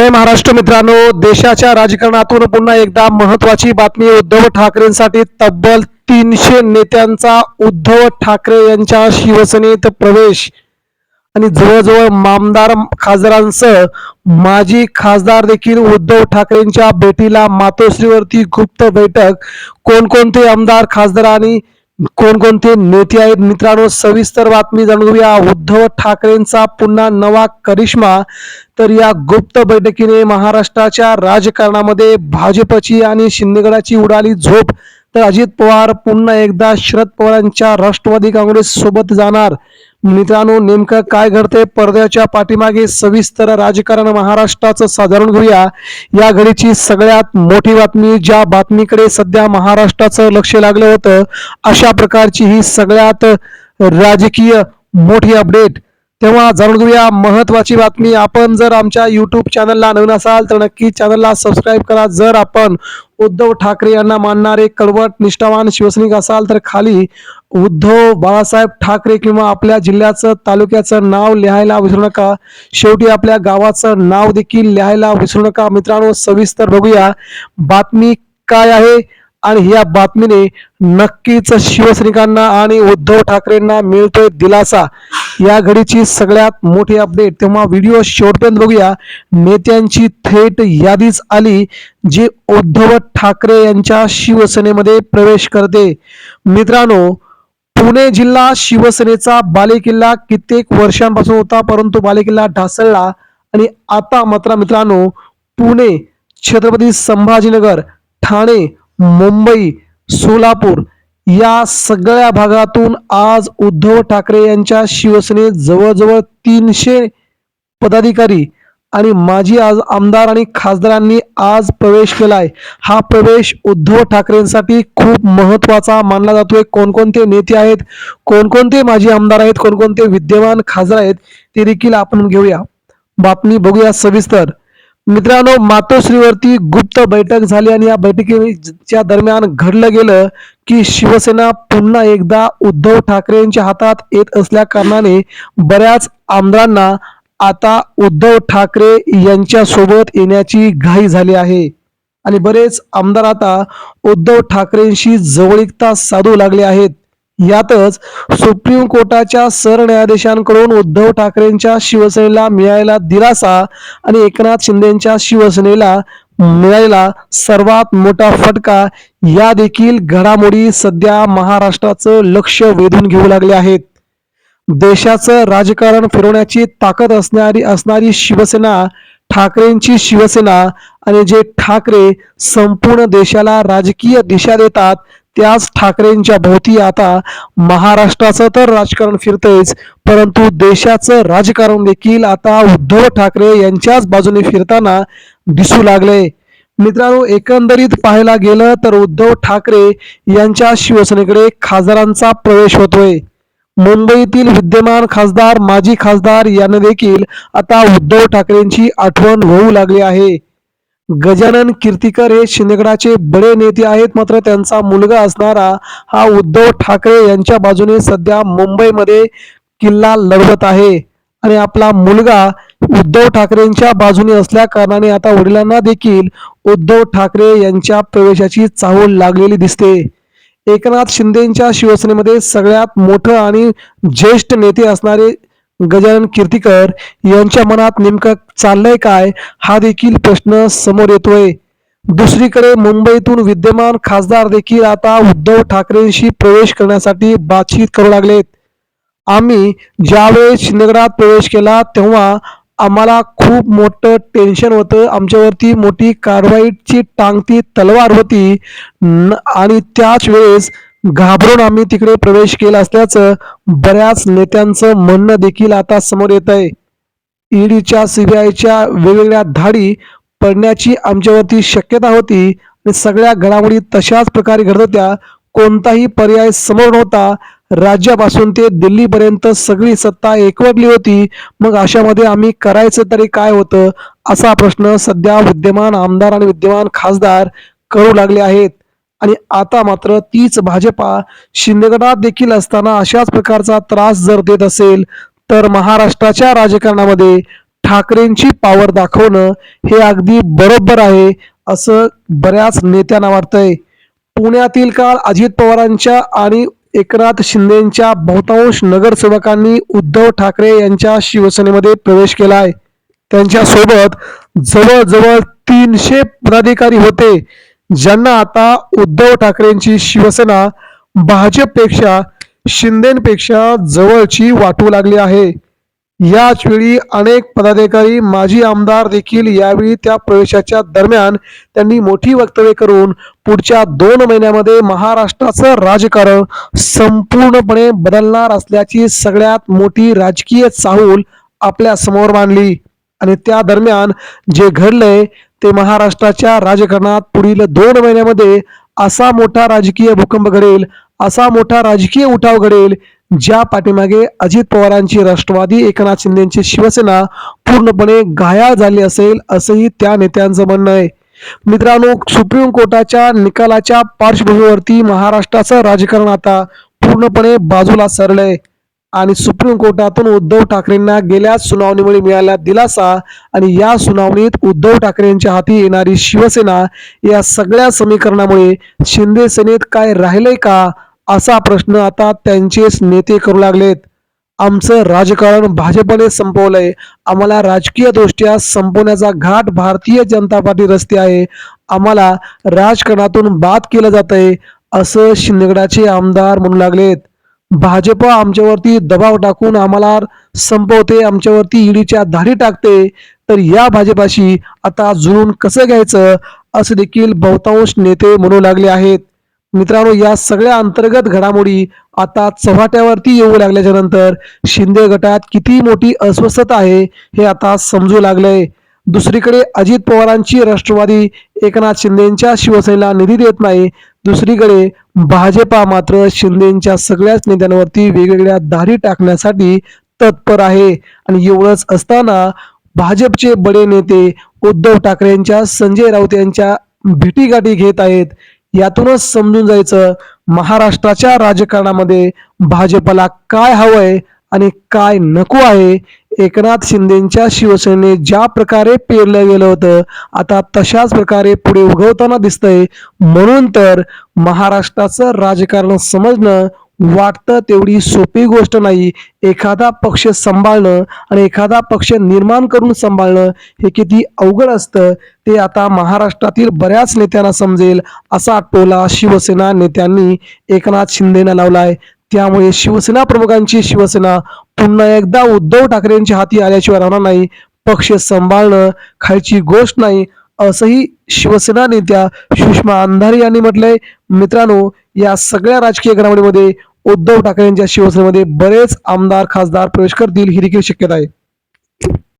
जय महाराष्ट्र मित्रांनो. देशाच्या राजकारणातून पुन्हा एकदा महत्वाची बातमी उद्धव ठाकरेंसाठी. तब्बल तीनशे नेत्यांचा उद्धव ठाकरे यांच्या शिवसेनेत प्रवेश. आणि जवळजवळ मामदार खासदारांसह माजी खासदार देखील उद्धव ठाकरेंच्या भेटीला मातोश्रीवरती गुप्त बैठक. कोणकोणते आमदार खासदार आणि कोणकोणते नेते आहेत? मित्रांनो सविस्तर बातमी जाणून घेऊया. उद्धव ठाकरेंचा पुन्हा नवा करिश्मा. तर या गुप्त बैठकीने महाराष्ट्राच्या राजकारणामध्ये भाजपची आणि शिंदेगडाची उडाली झोप. तर अजित पवार पुन्हा एकदा शरद पवारांच्या राष्ट्रवादी काँग्रेस सोबत जाणार. मित्रांनो नेमकं काय घडते पडद्याच्या पाठीमागे सविस्तर राजकारण महाराष्ट्राचं साधारण घेऊया. या घडीची सगळ्यात मोठी बातमी ज्या बातमीकडे सध्या महाराष्ट्राचं लक्ष लागलं होतं अशा प्रकारची ही सगळ्यात राजकीय मोठी अपडेट तेव्हा जाणून घेऊया महत्वाची बातमी. आपण जर आमच्या युट्यूब चॅनलला नवीन असाल तर नक्की चॅनलला सबस्क्राईब करा. जर आपण उद्धव ठाकरे यांना मानणारे कडवट निष्ठावान शिवसैनिक असाल तर खाली उद्धव बाळासाहेब ठाकरे किंवा आपल्या जिल्ह्याचं तालुक्याचं नाव लिहायला विसरू नका. शेवटी आपल्या गावाचं नाव देखील लिहायला विसरू नका. मित्रांनो सविस्तर बघूया. बातमी काय आहे? आणि या बातमीने नक्कीच शिवसैनिकांना आणि उद्धव ठाकरेंना मिळतोय दिलासा. या घडीची सगळ्यात मोठी अपडेट तेव्हा व्हिडिओ शेवटपर्यंत बघूया. नेत्यांची थेट यादीच आली जी उद्धव ठाकरे यांच्या शिवसेनेमध्ये प्रवेश करते. मित्रांनो पुणे जिल्हा शिवसेनेचा बालेकिल्ला कित्येक वर्षांपासून होता परंतु बालेकिल्ला ढासळला. आणि आता मात्र मित्रांनो पुणे छत्रपती संभाजीनगर ठाणे मुंबई सोलापूर या सगळ्या भागातून आज उद्धव ठाकरे यांच्या शिवसेनेत जवळजवळ तीनशे पदाधिकारी आणि माजी आज आमदार आणि खासदारांनी आज प्रवेश केलाय. हा प्रवेश उद्धव ठाकरेंसाठी खूप महत्त्वाचा मानला जातोय. कोणकोणते नेते आहेत कोणकोणते माजी आमदार आहेत कोणकोणते विद्यमान खासदार आहेत ते देखील आपण घेऊया. बातमी बघूया सविस्तर. मित्रांनो मातोश्रीवरती गुप्त बैठक झाली आणि या बैठकीच्या दरम्यान घडलं गेलं की शिवसेना पुन्हा एकदा उद्धव ठाकरेंच्या हातात येत असल्या कारणाने बऱ्याच आमदारांना आता उद्धव ठाकरे यांच्या सोबत येण्याची घाई झाली आहे. आणि बरेच आमदार आता उद्धव ठाकरेंशी जवळीकता साधू लागले आहेत. यातच सुप्रीम कोर्टाच्या सरन्यायाधीशांकडून उद्धव ठाकरेंच्या शिवसेनेला मिळायला दिलासा आणि एकनाथ शिंदेच्या शिवसेनेला मिळालेला सर्वात मोठा फटका या देखील घडामोडी सध्या महाराष्ट्राचं लक्ष वेधून घेऊ लागले आहेत. देशाचं राजकारण फिरवण्याची ताकद असणारी असणारी शिवसेना ठाकरेंची शिवसेना आणि जे ठाकरे संपूर्ण देशाला राजकीय दिशा देतात त्याच ठाकरेंच्या भोवती आता महाराष्ट्राचं तर राजकारण फिरतंयच परंतु देशाचं राजकारण देखील आता उद्धव ठाकरे यांच्याच बाजूने फिरताना दिसू लागले. मित्रांनो एकंदरीत पाहायला गेलं तर उद्धव ठाकरे यांच्या शिवसेनेकडे खासदारांचा प्रवेश होतोय. मुंबईतील विद्यमान खासदार माजी खासदार यांना देखील आता उद्धव ठाकरेंची आठवण होऊ लागली आहे. गजानन कीर्तिकर हे शिंदेगडाचे बडे नेते आहेत. मात्र त्यांचा मुलगा असणारा हा उद्धव ठाकरे यांच्या बाजूने सध्या मुंबईमध्ये किल्ला लढवत आहे. आणि आपला मुलगा उद्धव ठाकरेंच्या बाजूने असल्या कारणाने आता वडिलांना देखील उद्धव ठाकरे यांच्या प्रवेशाची चाहूल लागलेली दिसते. एकनाथ शिंदेच्या शिवसेनेमध्ये सगळ्यात मोठं आणि ज्येष्ठ नेते असणारे गजानन कीर्तीकर यांच्या मनात नेमकं चाललंय काय हा देखील प्रश्न समोर येतोय. दुसरीकडे मुंबईतून विद्यमान खासदार देखील आता उद्धव ठाकरेंशी प्रवेश करण्यासाठी बातचीत करू लागलेत. आम्ही ज्यावेळेस शिंदेगडात प्रवेश केला तेव्हा आम्हाला खूप मोठं टेन्शन होतं. आमच्यावरती मोठी कारवाईची टांगती तलवार होती. न- आणि त्याच वेळेस घाबरून आम्ही तिकडे प्रवेश केला असल्याचं बऱ्याच नेत्यांचं म्हणणं देखील आता समोर येत आहे. ईडीच्या सीबीआयच्या वेगवेगळ्या धाडी पडण्याची आमच्यावरती शक्यता होती आणि सगळ्या घडामोडी तशाच प्रकारे घडत होत्या. कोणताही पर्याय समोर नव्हता. राज्यापासून ते दिल्लीपर्यंत सगळी सत्ता एकवटली होती. मग अशामध्ये आम्ही करायचं तरी काय होतं असा प्रश्न सध्या विद्यमान आमदार आणि विद्यमान खासदार करू लागले आहेत. आणि आता मात्र तीच भाजपा शिंदेगडात देखील असताना अशाच प्रकारचा त्रास जर देत असेल तर महाराष्ट्राच्या राजकारणामध्ये ठाकरेंची पावर दाखवणं हे अगदी बरोबर आहे असं बऱ्याच नेत्यांना वाटतंय. पुण्यातील काळ अजित पवारांच्या आणि एकनाथ शिंदेच्या बहुतांश नगरसेवकांनी उद्धव ठाकरे यांच्या शिवसेनेमध्ये प्रवेश केलाय. त्यांच्यासोबत जवळजवळ तीनशे पदाधिकारी होते. ज्यांना आता उद्धव ठाकरेंची शिवसेना भाजपपेक्षा शिंदेपेक्षा जवळची वाटू लागली आहे. याच वेळी अनेक पदाधिकारी माजी आमदार देखील यावेळी त्या प्रवेशाच्या दरम्यान त्यांनी मोठी वक्तव्य करून पुढच्या दोन महिन्यामध्ये महाराष्ट्राचं राजकारण संपूर्णपणे बदलणार असल्याची सगळ्यात मोठी राजकीय चाहूल आपल्यासमोर मांडली. आणि त्या दरम्यान जे घडलंय ते महाराष्ट्राच्या राजकारणात पुढील दोन महिन्यामध्ये असा मोठा राजकीय भूकंप घडेल असा मोठा राजकीय उठाव घडेल ज्या पाठीमागे अजित पवारांची राष्ट्रवादी एकनाथ शिंदेची शिवसेना पूर्णपणे घायाळ झाली असेल असंही त्या नेत्यांचं म्हणणं आहे. मित्रांनो सुप्रीम कोर्टाच्या निकालाच्या पार्श्वभूमीवरती महाराष्ट्राचं राजकारण आता पूर्णपणे बाजूला सरलंय. आणि सुप्रीम कोर्टातून उद्धव ठाकरेंना गेल्या सुनावणीमुळे मिळाला दिलासा आणि या सुनावणीत उद्धव ठाकरेंच्या हाती येणारी शिवसेना या सगळ्या समीकरणामुळे शिंदे सेनेत काय राहिलंय का असा प्रश्न आता त्यांचेच नेते करू लागलेत. आमचं राजकारण भाजपने संपवलंय. आम्हाला राजकीयदृष्ट्या संपवण्याचा घाट भारतीय जनता पार्टी रस्ते आहे. आम्हाला राजकारणातून बाद केलं जात आहे असं शिंदेगडाचे आमदार म्हणू लागलेत. भाजप आमच्यावरती दबाव टाकून आम्हाला संपवते आमच्यावरती ईडीच्या धाडी टाकते तर या भाजपाशी आता जुळून कसं घ्यायचं असं देखील बहुतांश नेते म्हणू लागले आहेत. मित्रांनो या सगळ्या अंतर्गत घडामोडी आता चव्हाट्यावरती येऊ लागल्याच्या नंतर शिंदे गटात किती मोठी अस्वस्थता आहे हे आता समजू लागलंय. दुसरीकडे अजित पवारांची राष्ट्रवादी एकनाथ शिंदेच्या शिवसेनेला निधी देत नाही दुसरीकडे भाजपा मात्र शिंदेच्या सगळ्याच नेत्यांवरती वेगवेगळ्या दाढी टाकण्यासाठी तत्पर आहे. आणि एवढंच असताना भाजपचे बडे नेते उद्धव ठाकरेंच्या संजय राऊत यांच्या भेटीगाठी घेत आहेत. यातूनच समजून जायचं महाराष्ट्राच्या राजकारणामध्ये भाजपला काय हवंय आणि काय नको आहे एकनाथ शिंदेच्या शिवसेनेने ज्या प्रकारे पेरलं गेलं होतं आता तशाच प्रकारे पुढे उगवताना दिसतंय. म्हणून तर महाराष्ट्राचं राजकारण समजणं वाटतं तेवढी सोपी गोष्ट नाही. एखादा पक्ष सांभाळणं आणि एखादा पक्ष निर्माण करून सांभाळणं हे किती अवघड असतं ते आता महाराष्ट्रातील बऱ्याच नेत्यांना समजेल असा टोला शिवसेना नेत्यांनी एकनाथ शिंदेना लावलाय. त्यामुळे शिवसेना प्रमुखांची शिवसेना पुन्हा एकदा उद्धव ठाकरेंच्या हाती आल्याशिवाय राहणार नाही. पक्ष सांभाळणं खायची गोष्ट नाही असंही शिवसेना नेत्या सुषमा अंधारे यांनी म्हटलंय. मित्रांनो या सगळ्या राजकीय घडामोडीमध्ये उद्धव ठाकरेंच्या शिवसेनेमध्ये बरेच आमदार खासदार प्रवेश करतील ही देखील शक्यता आहे.